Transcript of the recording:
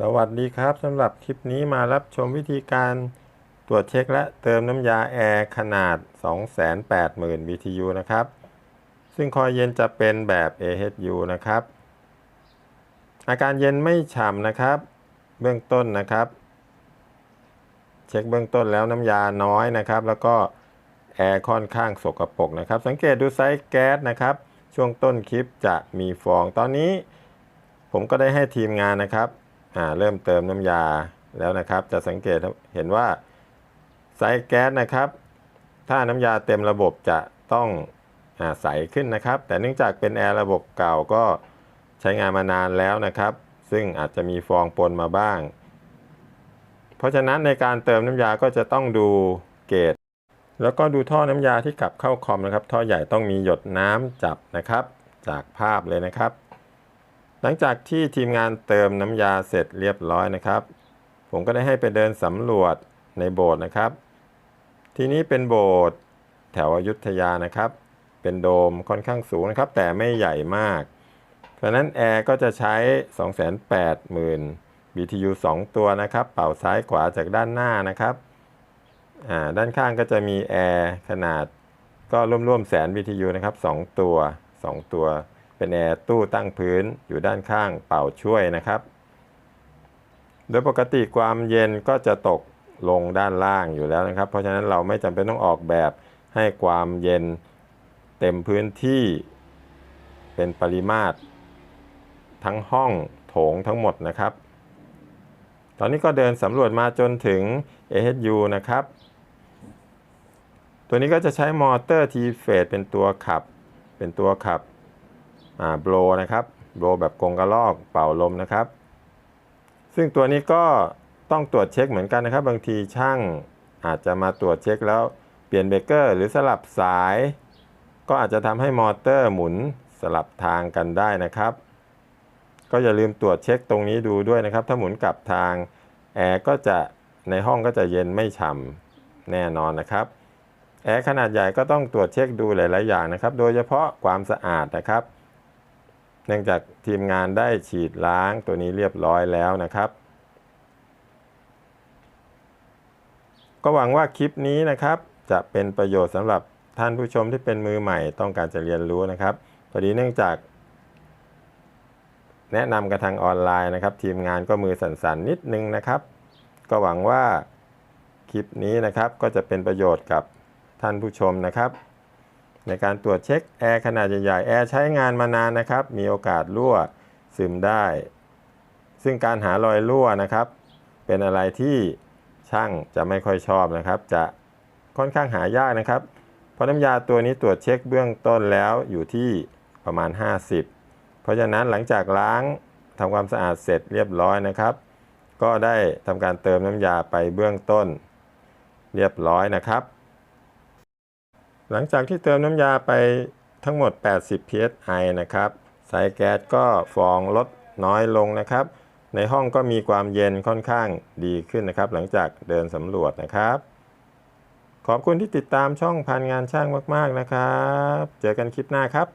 สวัสดีครับสำหรับคลิปนี้มารับชมวิธีการตรวจเช็คและเติมน้ำยาแอร์ขนาด 280,000 BTU นะครับ ซึ่งคอยเย็นจะเป็นแบบ AHU นะครับ อาการเย็นไม่ฉ่ำนะครับ เบื้องต้นนะครับ เช็คเบื้องต้นแล้วน้ำยาน้อยนะครับ แล้วก็แอร์ค่อนข้างสกปรกนะครับ สังเกตดูไซส์แก๊สนะครับ ช่วงต้นคลิปจะมีฟอง ตอนนี้ ผมก็ได้ให้ทีมงานนะครับ เริ่มเติมน้ำยาแล้วนะครับ จะสังเกตเห็นว่าไซส์แก๊สนะครับ ถ้าน้ำยาเต็มระบบจะต้องอใสขึ้นนะครับ แต่เนื่องจากเป็นแอร์ระบบเก่าก็ใช้งานมานานแล้วนะครับ ซึ่งอาจจะมีฟองปนมาบ้าง เพราะฉะนั้นในการเติมน้ำยาก็จะต้องดูเกจแล้วก็ดูท่อน้ำยาที่กลับเข้าคอมนะครับ ท่อใหญ่ต้องมีหยดน้ำจับนะครับ จากภาพเลยนะครับ หลังจากที่ทีมงานเติมน้ำยาเสร็จเรียบร้อยนะครับ ผมก็ได้ให้ไปเดินสำรวจในโบสถ์นะครับ ทีนี้เป็นโบสถ์แถวอยุธยานะครับ เป็นโดมค่อนข้างสูงนะครับ แต่ไม่ใหญ่มาก เพราะนั้นแอร์ก็จะใช้ 280,000 BTU 2 ตัวนะครับ เป่าซ้ายขวาจากด้านหน้านะครับด้านข้างก็จะมีแอร์ขนาดก็ร่วมๆแสน BTU นะครับ 2 ตัว 2 ตัว เป็นแอร์ตู้ตั้งพื้นอยู่ด้านข้างเป่าช่วยนะครับ โดยปกติความเย็นก็จะตกลงด้านล่างอยู่แล้วนะครับ เพราะฉะนั้นเราไม่จำเป็นต้องออกแบบให้ความเย็นเต็มพื้นที่เป็นปริมาตร ทั้งห้องโถงทั้งหมดนะครับ ตอนนี้ก็เดินสำรวจมาจนถึง AHU นะครับ ตัวนี้ก็จะใช้มอเตอร์ T เฟสเป็นตัวขับ เป็นตัวขับ อ่าโบรนะครับโบรแบบกงกระลอกเป่าลมนะครับ ซึ่งตัวนี้ก็ต้องตรวจเช็คเหมือนกันนะครับ บางทีช่างอาจจะมาตรวจเช็คแล้วเปลี่ยนเบรกเกอร์หรือสลับสาย ก็อาจจะทำให้มอเตอร์หมุนสลับทางกันได้นะครับ ก็อย่าลืมตรวจเช็คตรงนี้ดูด้วยนะครับ ถ้าหมุนกลับทางแอร์ก็จะในห้องก็จะเย็นไม่ฉ่ำแน่นอนนะครับแอร์ขนาดใหญ่ก็ต้องตรวจเช็คดูหลาย ๆ อย่างนะครับ โดยเฉพาะความสะอาดนะครับ เนื่องจากทีมงานได้ฉีดล้างตัวนี้เรียบร้อยแล้วนะครับ ก็หวังว่าคลิปนี้นะครับ จะเป็นประโยชน์สำหรับท่านผู้ชมที่เป็นมือใหม่ต้องการจะเรียนรู้นะครับพอดีเนื่องจาก แนะนำกันทางออนไลน์นะครับ ทีมงานก็มือสั่นๆนิดนึงนะครับ ก็หวังว่าคลิปนี้นะครับก็จะเป็นประโยชน์กับท่านผู้ชมนะครับ ในการตรวจเช็คแอร์ขนาดใหญ่ๆแอร์ใช้งานมานานนะครับ มีโอกาสรั่วซึมได้ ซึ่งการหารอยรั่วนะครับ เป็นอะไรที่ช่างจะไม่ค่อยชอบนะครับ จะค่อนข้างหายากนะครับ เพราะน้ำยาตัวนี้ตรวจเช็คเบื้องต้นแล้วอยู่ที่ประมาณ 50 เพราะฉะนั้นหลังจากล้างทำความสะอาดเสร็จเรียบร้อยนะครับ ก็ได้ทำการเติมน้ำยาไปเบื้องต้น เรียบร้อยนะครับ หลังจากที่เติมน้ำยาไปทั้งหมด 80 psi นะครับ สายแก๊สก็ฟองลดน้อยลงนะครับ ในห้องก็มีความเย็นค่อนข้างดีขึ้นนะครับ หลังจากเดินสำรวจนะครับ ขอบคุณที่ติดตามช่องพันงานช่างมาก ๆนะครับ เจอกันคลิปหน้าครับ